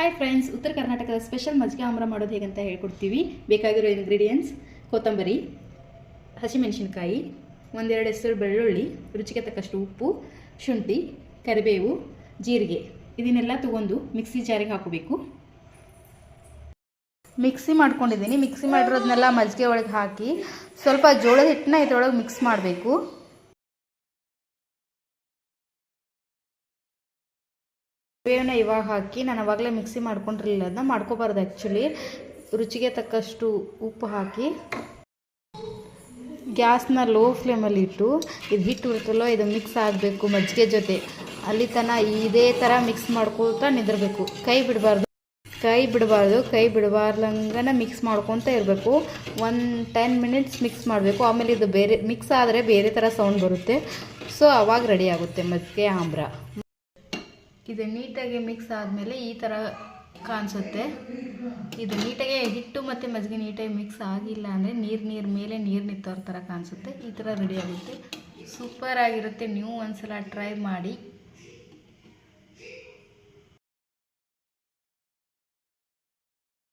Hi friends ಉತ್ತರ ಕರ್ನಾಟಕದ special ಮಜ್ಜಿಗೆ ಆಮ್ರ ಮಾಡೋದು ಹೇಗಂತ ಹೇಳ್ಕೊಡ್ತೀವಿ. ಬೇಕಾಗಿರೋ ಇಂಗ್ರೀಡಿಯೆಂಟ್ಸ್ ಕೊತ್ತಂಬರಿ, ಹಸಿಮೆಣಸಿನ್ಕಾಯಿ, ಒಂದೆರಡು ಹೆಸರು ಬೆಳ್ಳುಳ್ಳಿ, ರುಚಿಗೆ ತಕ್ಕಷ್ಟು ಉಪ್ಪು, ಶುಂಠಿ, ಕರಿಬೇವು, ಜೀರಿಗೆ ಇದನ್ನೆಲ್ಲ ತಗೊಂಡು ಮಿಕ್ಸಿ ಜಾರಿಗೆ ಹಾಕೋಬೇಕು ಮಿಕ್ಸಿ ಮಾಡ್ಕೊಂಡಿದ್ದೀನಿ. ಮಿಕ್ಸಿ ಮಾಡಿರೋದನ್ನೆಲ್ಲ ಮಜ್ಜಿಗೆ ಒಳಗೆ ಹಾಕಿ ಸ್ವಲ್ಪ ಜೋಳದ ಹಿಟ್ಟನ್ನ ಇದ್ರೊಳಗೆ ಮಿಕ್ಸ್ ಮಾಡಬೇಕು. ಬೇವನ್ನ ಇವಾಗ ಹಾಕಿ ನಾನು ಅವಾಗಲೇ ಮಿಕ್ಸಿ ಮಾಡ್ಕೊಂಡಿರಲಿಲ್ಲ ಅದನ್ನ ಮಾಡ್ಕೋಬಾರ್ದು ಆ್ಯಕ್ಚುಲಿ ರುಚಿಗೆ ತಕ್ಕಷ್ಟು ಉಪ್ಪು ಹಾಕಿ, ಗ್ಯಾಸ್ನ ಲೋ ಫ್ಲೇಮಲ್ಲಿ ಇಟ್ಟು, ಇದು ಹಿಟ್ಟು ಇರುತ್ತಲ್ಲೋ ಇದು ಮಿಕ್ಸ್ ಆಗಬೇಕು ಮಜ್ಜಿಗೆ ಜೊತೆ. ಅಲ್ಲಿ ತನಕ ಇದೇ ಥರ ಮಿಕ್ಸ್ ಮಾಡ್ಕೊಳ್ತಾ ನಿದ್ರಬೇಕು. ಕೈ ಬಿಡಬಾರ್ದು ಕೈ ಬಿಡಬಾರ್ದು, ಕೈ ಬಿಡಬಾರ್ದಂಗನ ಮಿಕ್ಸ್ ಮಾಡ್ಕೊತ ಇರಬೇಕು. ಒಂದು ಟೆನ್ ಮಿನಿಟ್ಸ್ ಮಿಕ್ಸ್ ಮಾಡಬೇಕು. ಆಮೇಲೆ ಇದು ಬೇರೆ ಮಿಕ್ಸ್ ಆದರೆ ಬೇರೆ ಥರ ಸೌಂಡ್ ಬರುತ್ತೆ. ಸೊ ಅವಾಗ ರೆಡಿ ಆಗುತ್ತೆ ಮಜ್ಜಿಗೆ ಆಮ್ರ. ಇದು ನೀಟಾಗಿ ಮಿಕ್ಸ್ ಆದಮೇಲೆ ಈ ಥರ ಕಾಣಿಸುತ್ತೆ. ಇದು ನೀಟಾಗಿ ಹಿಟ್ಟು ಮತ್ತು ಮಜ್ಜಿಗೆ ನೀಟಾಗಿ ಮಿಕ್ಸ್ ಆಗಿಲ್ಲ ಅಂದರೆ ನೀರು ನೀರು ಮೇಲೆ ನೀರು ನಿಂತವ್ರ ಥರ ಕಾಣಿಸುತ್ತೆ. ಈ ಥರ ರೆಡಿ ಆಗುತ್ತೆ. ಸೂಪರ್ ಆಗಿರುತ್ತೆ. ನೀವು ಒಂದ್ಸಲ ಟ್ರೈ ಮಾಡಿ.